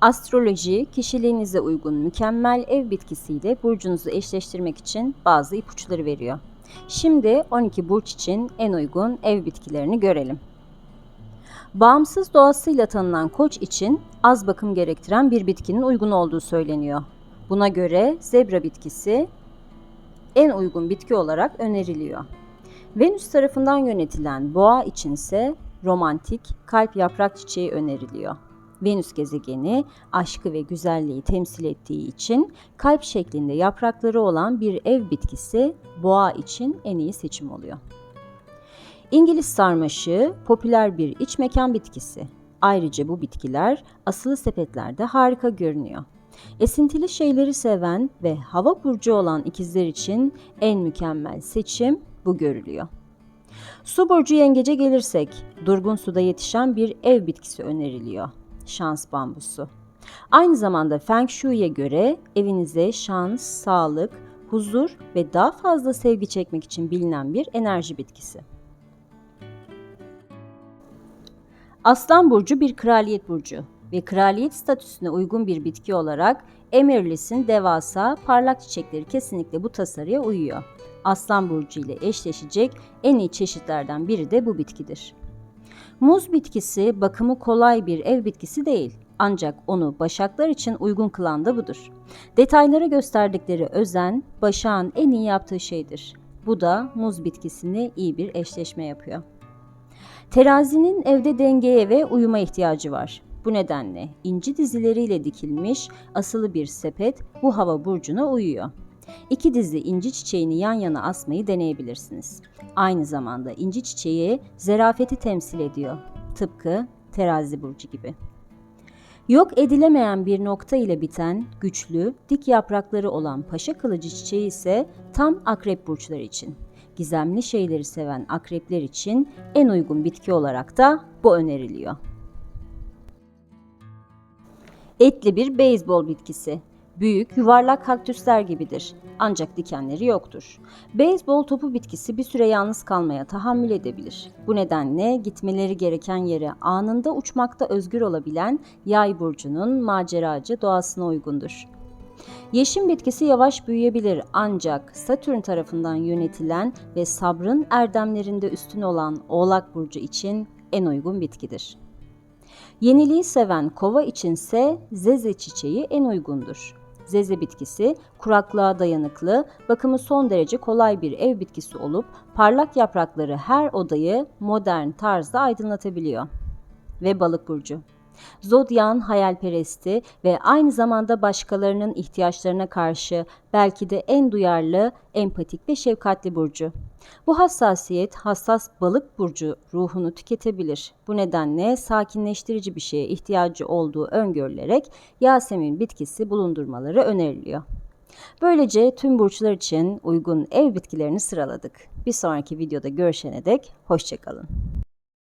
Astroloji, kişiliğinize uygun mükemmel ev bitkisiyle burcunuzu eşleştirmek için bazı ipuçları veriyor. Şimdi 12 burç için en uygun ev bitkilerini görelim. Bağımsız doğasıyla tanınan koç için az bakım gerektiren bir bitkinin uygun olduğu söyleniyor. Buna göre zebra bitkisi en uygun bitki olarak öneriliyor. Venüs tarafından yönetilen boğa içinse romantik kalp yaprak çiçeği öneriliyor. Venüs gezegeni aşkı ve güzelliği temsil ettiği için kalp şeklinde yaprakları olan bir ev bitkisi boğa için en iyi seçim oluyor. İngiliz sarmaşığı popüler bir iç mekan bitkisi. Ayrıca bu bitkiler asılı sepetlerde harika görünüyor. Esintili şeyleri seven ve hava burcu olan ikizler için en mükemmel seçim bu görülüyor. Su burcu yengece gelirsek, durgun suda yetişen bir ev bitkisi öneriliyor. Şans bambusu. Aynı zamanda Feng Shui'ye göre evinize şans, sağlık, huzur ve daha fazla sevgi çekmek için bilinen bir enerji bitkisi. Aslan burcu bir kraliyet burcu ve kraliyet statüsüne uygun bir bitki olarak Emerlis'in devasa parlak çiçekleri kesinlikle bu tasarıya uyuyor. Aslan burcu ile eşleşecek en iyi çeşitlerden biri de bu bitkidir. Muz bitkisi bakımı kolay bir ev bitkisi değil. Ancak onu başaklar için uygun kılan da budur. Detaylara gösterdikleri özen, başağın en iyi yaptığı şeydir. Bu da muz bitkisini iyi bir eşleşme yapıyor. Terazinin evde dengeye ve uyuma ihtiyacı var. Bu nedenle inci dizileriyle dikilmiş asılı bir sepet bu hava burcuna uyuyor. İki dizi inci çiçeğini yan yana asmayı deneyebilirsiniz. Aynı zamanda inci çiçeği zerafeti temsil ediyor. Tıpkı terazi burcu gibi. Yok edilemeyen bir nokta ile biten, güçlü, dik yaprakları olan paşa kılıcı çiçeği ise tam akrep burçları için. Gizemli şeyleri seven akrepler için en uygun bitki olarak da bu öneriliyor. Etli bir beyzbol bitkisi. Büyük, yuvarlak kaktüsler gibidir. Ancak dikenleri yoktur. Beyzbol topu bitkisi bir süre yalnız kalmaya tahammül edebilir. Bu nedenle gitmeleri gereken yere anında uçmakta özgür olabilen yay burcunun maceracı doğasına uygundur. Yeşim bitkisi yavaş büyüyebilir ancak Satürn tarafından yönetilen ve sabrın erdemlerinde üstün olan Oğlak burcu için en uygun bitkidir. Yeniliği seven kova içinse zeze çiçeği en uygundur. Zeze bitkisi kuraklığa dayanıklı, bakımı son derece kolay bir ev bitkisi olup parlak yaprakları her odayı modern tarzda aydınlatabiliyor. Ve balık burcu. Zodyan hayalperesti ve aynı zamanda başkalarının ihtiyaçlarına karşı belki de en duyarlı, empatik ve şefkatli burcu. Bu hassasiyet hassas balık burcu ruhunu tüketebilir. Bu nedenle sakinleştirici bir şeye ihtiyacı olduğu öngörülerek Yasemin bitkisi bulundurmaları öneriliyor. Böylece tüm burçlar için uygun ev bitkilerini sıraladık. Bir sonraki videoda görüşene dek hoşçakalın.